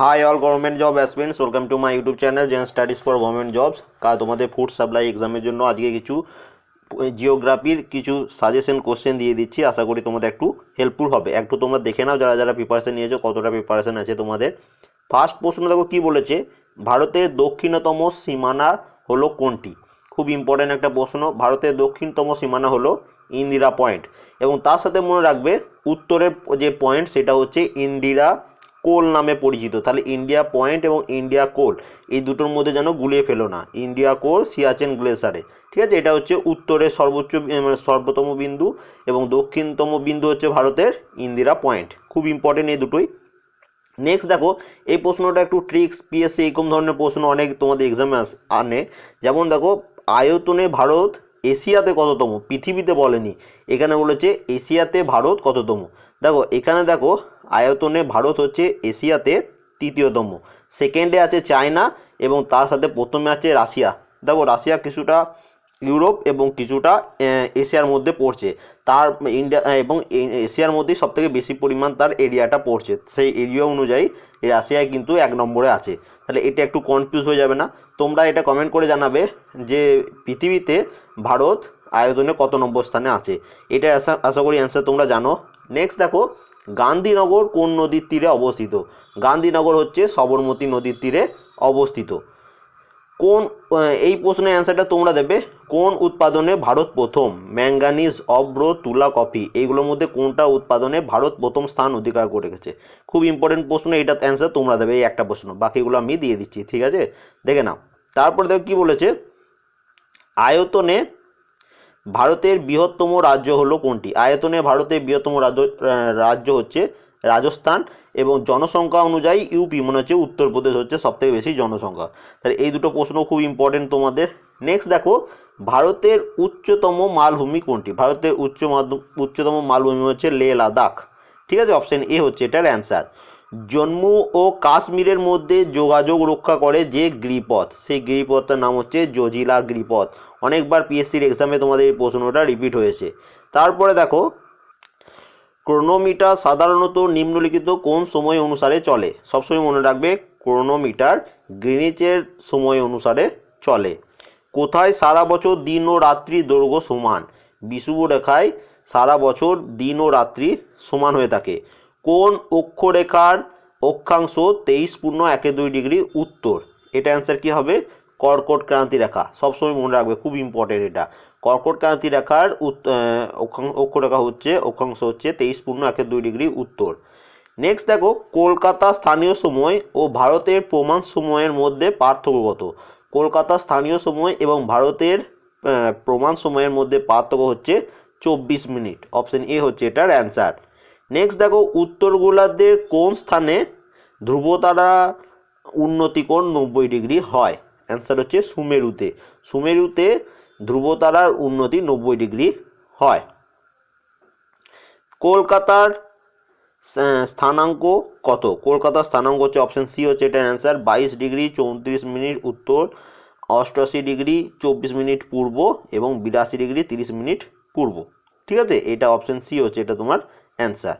Hi all government job aspirants welcome to my YouTube channel Zen studies for government jobs কাল তোমাদের food supply এক্সামের জন্য আজকে কিছু জিওগ্রাফির কিছু সাজেশন কোশ্চেন দিয়ে দিচ্ছি। আশা করি তোমাদের একটু হেল্পফুল হবে। একটু তোমরা দেখে নাও যারা যারা প্রিপারেশন নিয়েছো, কতটা প্রিপারেশন আছে তোমাদের। ফার্স্ট প্রশ্ন দেখো, কি বলেছে? ভারতের দক্ষিণতম সীমানা হলো কোনটি? খুব ইম্পর্ট্যান্ট একটা প্রশ্ন। ভারতের দক্ষিণতম সীমানা হলো ইন্দিরা পয়েন্ট এবং তার সাথে মনে রাখবে, উত্তরের যে পয়েন্ট সেটা হচ্ছে ইন্দিরা কোল নামে পরিচিত। তাহলে ইন্ডিয়া পয়েন্ট এবং ইন্ডিয়া কোল এই দুটোর মধ্যে যেন গুলিয়ে ফেলো না। ইন্ডিয়া কোল সিয়াচেন গ্লেসারে ঠিক আছে? এটা হচ্ছে উত্তরের সর্বোচ্চ মানে সর্বতম বিন্দু এবং দক্ষিণতম বিন্দু হচ্ছে ভারতের ইন্দিরা পয়েন্ট খুব ইম্পর্টেন্ট এই দুটোই। নেক্সট দেখো, এই প্রশ্নটা একটু ট্রিক্স পিএসসি এরকম ধরনের প্রশ্ন অনেক তোমাদের এক্সামে আনে। যেমন দেখো, আয়তনে ভারত এশিয়াতে কততম? পৃথিবীতে বলেনি। এখানে বলেছে এশিয়াতে ভারত কততম? দেখো, এখানে দেখো আয়তনে ভারত হচ্ছে এশিয়াতে তৃতীয়তম। সেকেন্ডে আছে চায়না এবং তার সাথে প্রথমে আছে রাশিয়া দেখো রাশিয়া কিছুটা ইউরোপ এবং কিছুটা এশিয়ার মধ্যে পড়ছে। তার ইন্ডিয়া এবং এশিয়ার মধ্যেই সবথেকে বেশি পরিমাণ তার এরিয়াটা পড়ছে। সেই এরিয়া অনুযায়ী রাশিয়ায় কিন্তু এক নম্বরে আছে। তাহলে এটা একটু কনফিউজ হয়ে যাবে না। তোমরা এটা কমেন্ট করে জানাবে যে পৃথিবীতে ভারত আয়তনে কত নম্বর স্থানে আছে। এটা আশা আশা করি অ্যান্সার তোমরা জানো। নেক্সট দেখো গান্ধীনগর কোন নদীর তীরে অবস্থিত? গান্ধীনগর হচ্ছে সবরমতী নদীর তীরে অবস্থিত। কোন এই প্রশ্নের অ্যান্সারটা তোমরা দেবে। কোন উৎপাদনে ভারত প্রথম? ম্যাঙ্গানিজ অব্র তুলা, কফি। এইগুলোর মধ্যে কোনটা উৎপাদনে ভারত প্রথম স্থান অধিকার করে গেছে খুব ইম্পর্টেন্ট প্রশ্ন এটা অ্যান্সার তোমরা দেবে এই একটা প্রশ্ন। বাকিগুলো আমি দিয়ে দিচ্ছি, ঠিক আছে? দেখে নাও। তারপর দেখো কি বলেছে? আয়তনে ভারতের বৃহত্তম রাজ্য হলো কোনটি? আয়তনে ভারতের বৃহত্তম রাজ্য রাজ্য হচ্ছে রাজস্থান এবং জনসংখ্যা অনুযায়ী ইউপি, মনে হচ্ছে উত্তরপ্রদেশ হচ্ছে সবথেকে বেশি জনসংখ্যা। তাহলে এই দুটো প্রশ্ন খুব ইম্পর্টেন্ট তোমাদের। নেক্সট দেখো, ভারতের উচ্চতম মালভূমি কোনটি? ভারতের উচ্চ উচ্চতম মালভূমি হচ্ছে লে লাদাখ। ঠিক আছে? অপশন এ হচ্ছে এটার অ্যান্সার জম্মু ও কাশ্মীরের মধ্যে যোগাযোগ রক্ষা করে যে গিরিপথ, সেই গিরিপথটার নাম হচ্ছে জজিলা গিরিপথ। অনেকবার পিএসসির এক্সামে তোমাদের এই প্রশ্নটা রিপিট হয়েছে। তারপরে দেখো ক্রোনোমিটার সাধারণত নিম্নলিখিত কোন সময় অনুসারে চলে? সবসময় মনে রাখবে ক্রোনোমিটার গ্রিনিচের সময় অনুসারে চলে। কোথায় সারা বছর দিন ও রাত্রি দৈর্ঘ্য সমান? বিষুবরেখায় সারা বছর দিন ও রাত্রি সমান হয়ে থাকে। কোন অক্ষরেখার অক্ষাংশ তেইশ পূর্ণ একে দুই ডিগ্রি উত্তর? এটা অ্যান্সার কী হবে? কর্কট ক্রান্তি রেখা। সবসময় মনে রাখবে, খুব ইম্পর্টেন্ট এটা। কর্কট ক্রান্তি রেখার অক্ষরেখা হচ্ছে, অক্ষাংশ হচ্ছে তেইশ পূর্ণ একে দুই ডিগ্রি উত্তর। নেক্সট দেখো, কলকাতা স্থানীয় সময় ও ভারতের প্রমাণ সময়ের মধ্যে পার্থক্য কত? কলকাতা স্থানীয় সময় এবং ভারতের প্রমাণ সময়ের মধ্যে পার্থক্য হচ্ছে চব্বিশ মিনিট। অপশন এ হচ্ছে এটার অ্যান্সার নেক্সট দেখো উত্তর গোলার্ধের কোন স্থানে ধ্রুবতারা উন্নতি কোণ নব্বই ডিগ্রি হয়? অ্যান্সার হচ্ছে সুমেরুতে। সুমেরুতে ধ্রুবতারার উন্নতি নব্বই ডিগ্রি হয়। কলকাতার স্থানাঙ্ক কত? কলকাতার স্থানাঙ্ক হচ্ছে অপশন সি হচ্ছে এটার অ্যান্সার বাইশ ডিগ্রি চৌত্রিশ মিনিট উত্তর, অষ্টআশি ডিগ্রি চব্বিশ মিনিট পূর্ব এবং বিরাশি ডিগ্রি তিরিশ মিনিট পূর্ব। ঠিক আছে? এটা অপশন সি হচ্ছে, এটা তোমার অ্যান্সার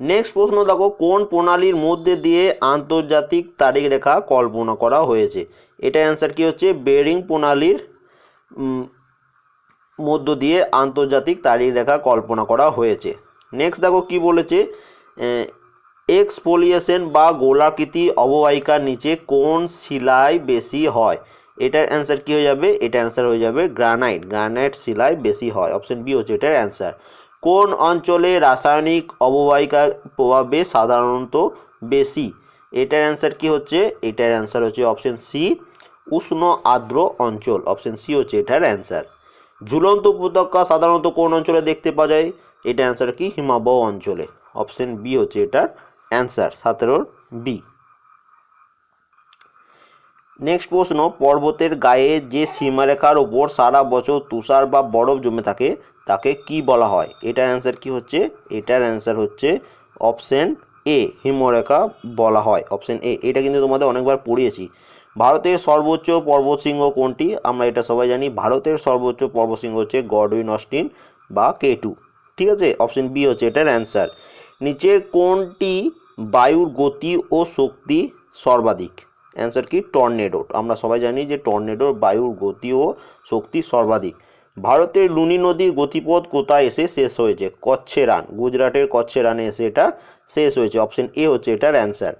নেক্সট প্রশ্ন দেখো, কোন প্রণালীর মধ্যে দিয়ে আন্তর্জাতিক তারিখ রেখা কল্পনা করা হয়েছে? এটার অ্যান্সার কি হচ্ছে? বেরিং প্রণালীর মধ্য দিয়ে আন্তর্জাতিক তারিখ রেখা কল্পনা করা হয়েছে। নেক্সট দেখো কি বলেছে? এক্সপোলিয়েশন বা গোলাকৃতি অববাহিকার নিচে কোন শিলাই বেশি হয়? এটার অ্যান্সার কি হয়ে যাবে? এটার অ্যান্সার হয়ে যাবে গ্রানাইট গ্রানাইট শিলাই বেশি হয়। অপশন বি হচ্ছে এটার অ্যান্সার কোন অঞ্চলে রাসায়নিক অববাহিকার প্রভাবে সাধারণত বেশি? এটার অ্যান্সার কি হচ্ছে? এটার অ্যান্সার হচ্ছে অপশন সি উষ্ণ আর্দ্র অঞ্চল। অপশন সি হচ্ছে এটার অ্যান্সার ঝুলন্ত উপত্যকা সাধারণত কোন অঞ্চলে দেখতে পাওয়া যায়? এটা অ্যান্সার কি? হিমাবহ অঞ্চলে। অপশন বি হচ্ছে এটার অ্যান্সার সতেরোর বি নেক্সট প্রশ্ন, পর্বতের গায়ে যে সীমারেখার ওপর সারা বছর তুষার বা বরফ জমে থাকে, তাকে কি বলা হয়? এটার অ্যান্সার কি হচ্ছে? এটার অ্যান্সার হচ্ছে অপশন এ হিমরেখা বলা হয়। অপশন এ এটা কিন্তু তোমাদের অনেকবার পড়িয়েছি। ভারতের সর্বোচ্চ পর্বতশৃঙ্গ কোনটি? আমরা এটা সবাই জানি, ভারতের সর্বোচ্চ পর্বতশৃঙ্গ হচ্ছে গডউইন অস্টিন বা কে টু ঠিক আছে? অপশন বি হচ্ছে এটার অ্যান্সার নিচের কোনটি বায়ুর গতি ও শক্তি সর্বাধিক? অ্যান্সার কি? টর্নেডো আমরা সবাই জানি যে টর্নেডোর বায়ুর গতি ও শক্তি সর্বাধিক। ভারতের লুনি নদীর গতিপথ কোথায় এসে শেষ হয়েছে? কচ্ছে রান গুজরাটের কচ্ছে রানে এসে এটা শেষ হয়েছে। অপশন এ হচ্ছে এটার অ্যান্সার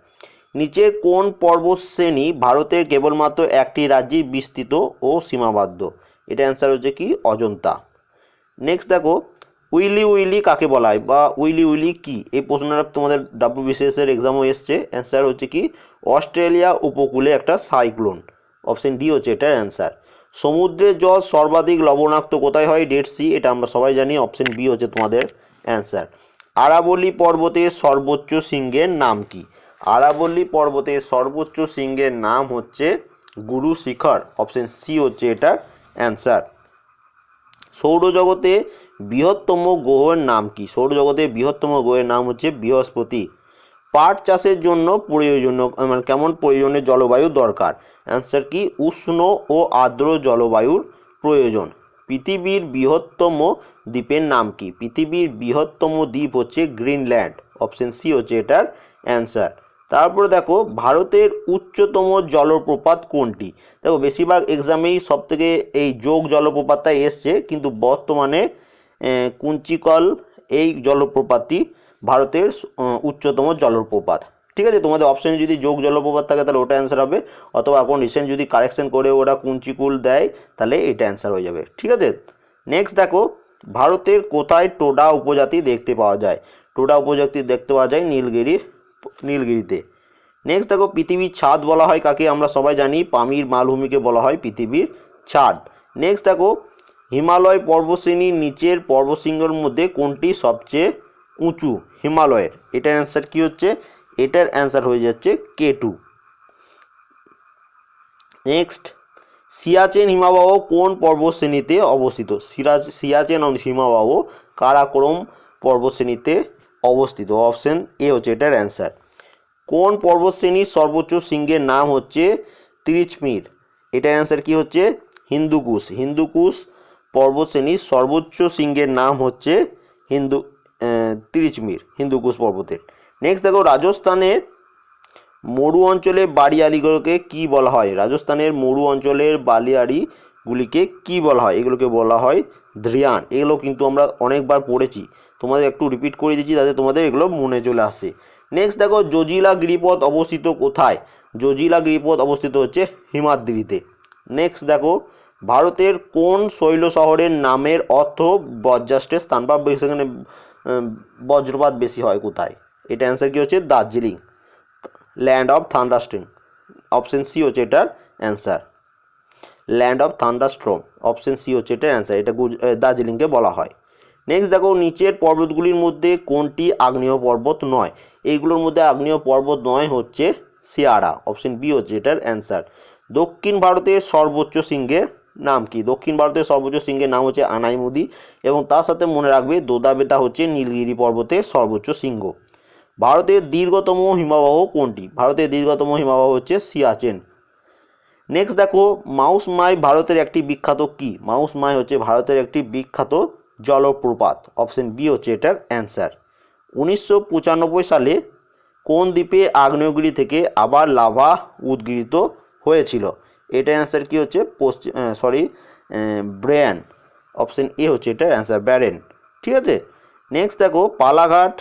নিচের কোন পর্বতশ্রেণী ভারতের কেবলমাত্র একটি রাজ্যে বিস্তৃত ও সীমাবদ্ধ? এটা অ্যান্সার হচ্ছে কি? অজন্তা। নেক্সট দেখো উইলি উইলি কাকে বলা হয় বা উইলি উইলি কি? এই প্রশ্নটা তোমাদের ডাব্লিউবিসিএস এর এক্সামও এসছে। অ্যান্সার হচ্ছে কি, অস্ট্রেলিয়া উপকূলে একটা সাইক্লোন অপশন ডি হচ্ছে এটার অ্যান্সার সমুদ্রের জল সর্বাধিক লবণাক্ত কোথায় হয়? ডেড সি এটা আমরা সবাই জানি। অপশন বি হচ্ছে তোমাদের অ্যান্সার আরাবল্লী পর্বতের সর্বোচ্চ শৃঙ্গের নাম কি? আরাবল্লী পর্বতের সর্বোচ্চ শৃঙ্গের নাম হচ্ছে গুরু শিখর। অপশন সি হচ্ছে এটার অ্যান্সার সৌরজগতে বৃহত্তম গ্রহের নাম কি? সৌরজগতের বৃহত্তম গ্রহের নাম হচ্ছে বৃহস্পতি। পাট চাষের জন্য প্রয়োজনীয় মানে কেমন প্রয়োজনীয় জলবায়ু দরকার? অ্যান্সার কি? উষ্ণ ও আর্দ্র জলবায়ুর প্রয়োজন। পৃথিবীর বৃহত্তম দ্বীপের নাম কি? পৃথিবীর বৃহত্তম দ্বীপ হচ্ছে গ্রিনল্যান্ড। অপশন সি হচ্ছে এটার অ্যান্সার। তারপরে দেখো, ভারতের উচ্চতম জলপ্রপাত কোনটি? দেখো, বেশিরভাগ এক্সামেই সব থেকে এই যোগ জলপ্রপাতটাই এসছে, কিন্তু বর্তমানে কুঞ্চিকল এই জলপ্রপাতটি ভারতের উচ্চতম জলপ্রপাত। ঠিক আছে? তোমাদের অপশানে যদি যোগ জলপ্রপাত থাকে, তাহলে ওটা অ্যান্সার হবে। অথবা এখন রিসেন্ট যদি কারেকশন করে ওরা কুঞ্চিকুল দেয়, তাহলে এটা অ্যান্সার হয়ে যাবে। ঠিক আছে? নেক্সট দেখো, ভারতের কোথায় টোডা উপজাতি দেখতে পাওয়া যায়? টোডা উপজাতি দেখতে পাওয়া যায় নীলগিরি, নীলগিরিতে। নেক্সট দেখো, পৃথিবীর ছাদ বলা হয় কাকে? আমরা সবাই জানি, পামির মালভূমিকে বলা হয় পৃথিবীর ছাদ। নেক্সট দেখো হিমালয় পর্বশ্রেণীর নিচের পর্বতশৃঙ্গের মধ্যে কোনটি সবচেয়ে উঁচু? হিমালয়ের। এটার অ্যান্সার কি হচ্ছে? এটার অ্যান্সার হয়ে যাচ্ছে কে টু নেক্সট সিয়াচেন হিমাবাহ কোন পর্বতশ্রেণীতে অবস্থিত? সিরাজ, সিয়াচেন হিমাবাহ কারাকোরম পর্বতশ্রেণীতে অবস্থিত। অপশন এ হচ্ছে এটার অ্যান্সার কোন পর্বতশ্রেণীর সর্বোচ্চ শৃঙ্গের নাম হচ্ছে তিরিচমির এটার অ্যান্সার কি হচ্ছে? হিন্দুকুশ। হিন্দুকুশ পর্বতশ্রেণীর সর্বোচ্চ শৃঙ্গের নাম হচ্ছে হিন্দু তিরিচমির, হিন্দুকুশ পর্বতের নেক্সট দেখো, রাজস্থানের মরু অঞ্চলে বাড়িয়ালিগুলোকে কি বলা হয়? রাজস্থানের মরু অঞ্চলের বালিয়াড়িগুলিকে কি বলা হয়? এগুলোকে বলা হয় ধ্রিয়ান। এগুলো কিন্তু আমরা অনেকবার পড়েছি। তোমাদের একটু রিপিট করে দিচ্ছি যাতে তোমাদের এগুলো মনে চলে আসে। নেক্সট দেখো, জজিলা গিরিপথ অবস্থিত কোথায়? জজিলা গিরিপথ অবস্থিত হচ্ছে হিমাদ্রিতে। নেক্সট দেখো ভারতের কোন শৈল শহরের নামের অর্থ বজ্রাষ্টের স্থান বা সেখানে বজ্রপাত বেশি হয় কোথায়? এটা অ্যান্সার কি হচ্ছে? Darjeeling. Land of thunderstorm option C হচ্ছে এটার answer land of thunderstorm option C হচ্ছে এটার অ্যান্সার এটা দার্জিলিংকে বলা হয়। নেক্সট দেখো, নিচের পর্বতগুলির মধ্যে কোনটি আগ্নেয় পর্বত নয়? এইগুলোর মধ্যে আগ্নেয় পর্বত নয় হচ্ছে সিয়ারা। অপশন বি হচ্ছে এটার অ্যান্সার দক্ষিণ ভারতের সর্বোচ্চ শৃঙ্গের নাম কি? দক্ষিণ ভারতের সর্বোচ্চ শৃঙ্গের নাম হচ্ছে আনাইমুদি এবং তার সাথে মনে রাখবে দোদাবেতা হচ্ছে নীলগিরি পর্বতের সর্বোচ্চ শৃঙ্গ ভারতের দীর্ঘতম হিমবাহ কোনটি? ভারতের দীর্ঘতম হিমবাহ হচ্ছে সিয়াচেন। নেক্সট দেখো, মাউস মাই ভারতের একটি বিখ্যাত কি? মাউস মাই হচ্ছে ভারতের একটি বিখ্যাত জলপ্রপাত। অপশন বি হচ্ছে এটার অ্যান্সার উনিশশো পঁচানব্বই সালে কোন দ্বীপে আগ্নেয়গিরি থেকে আবার লাভা উদ্গীরিত হয়েছিল? এটার অ্যান্সার কি হচ্ছে? পশ্চিম সরি ব্রেয়ান অপশন এ হচ্ছে এটার অ্যান্সার ব্যারেন ঠিক আছে? নেক্সট দেখো, পালাঘাট,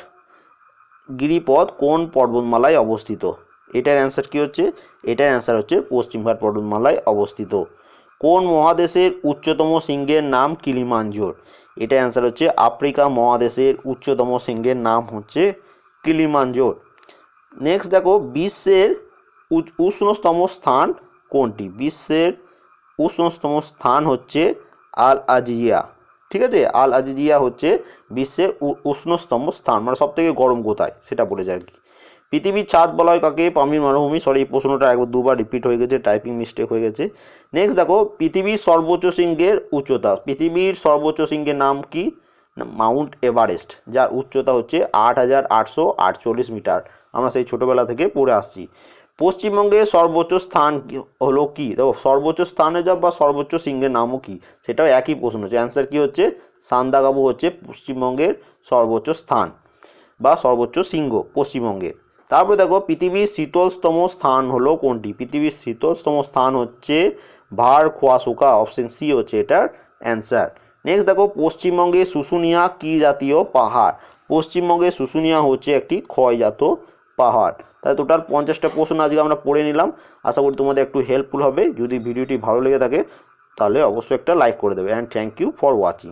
গিরিপথ কোন পর্বতমালায় অবস্থিত? এটার অ্যান্সার কি হচ্ছে? এটার অ্যান্সার হচ্ছে পশ্চিমঘাট পর্বতমালায় অবস্থিত। কোন মহাদেশের উচ্চতম শৃঙ্গের নাম কিলিমাঞ্জোর? এটার অ্যান্সার হচ্ছে আফ্রিকা মহাদেশের উচ্চতম শৃঙ্গের নাম হচ্ছে কিলিমাঞ্জোর। নেক্সট দেখো, বিশ্বের উষ্ণতম স্থান কোনটি? বিশ্বের উষ্ণতম স্থান হচ্ছে আল আজিজিয়া। ঠিক আছে? আল আজিজিয়া হচ্ছে বিশ্বের উষ্ণতম স্থান মানে সব থেকে গরম কোথায়? সেটা বলেছে আর কি। পৃথিবীর ছাদ বলা হয় কাকে? পামির মালভূমি সরি, এই প্রশ্নটা একবার দুবার রিপিট হয়ে গেছে টাইপিং মিস্টেক হয়ে গেছে। নেক্সট দেখো, পৃথিবীর সর্বোচ্চ শৃঙ্গের উচ্চতা। পৃথিবীর সর্বোচ্চ শৃঙ্গের নাম কি? মাউন্ট এভারেস্ট, যার উচ্চতা হচ্ছে আট হাজার আটশো আটচল্লিশ মিটার। আমরা সেই ছোটোবেলা থেকে পড়ে আসছি। পশ্চিমবঙ্গের সর্বোচ্চ স্থান হলো কি? দেখো, সর্বোচ্চ স্থানে যাব বা সর্বোচ্চ সিংহের নামও কি? সেটাও একই প্রশ্ন হচ্ছে। অ্যান্সার কি হচ্ছে? সান্দাগাবু হচ্ছে পশ্চিমবঙ্গের সর্বোচ্চ স্থান বা সর্বোচ্চ শৃঙ্গ পশ্চিমবঙ্গে তারপরে দেখো, পৃথিবীর শীতলতম স্থান হলো কোনটি? পৃথিবীর শীতলতম স্থান হচ্ছে ভার খোয়াসোকা অপশন সি হচ্ছে এটার অ্যান্সার নেক্সট দেখো পশ্চিমবঙ্গে শুশুনিয়া কি জাতীয় পাহাড়? পশ্চিমবঙ্গে শুশুনিয়া হচ্ছে একটি ক্ষয়জাত পাহাড়। তাহলে টোটাল পঞ্চাশটা প্রশ্ন আজকে আমরা পড়ে নিলাম। আশা করি তোমাদের একটু হেল্পফুল হবে। যদি ভিডিওটি ভালো লেগে থাকে, তাহলে অবশ্যই একটা লাইক করে দেবে। And thank you for watching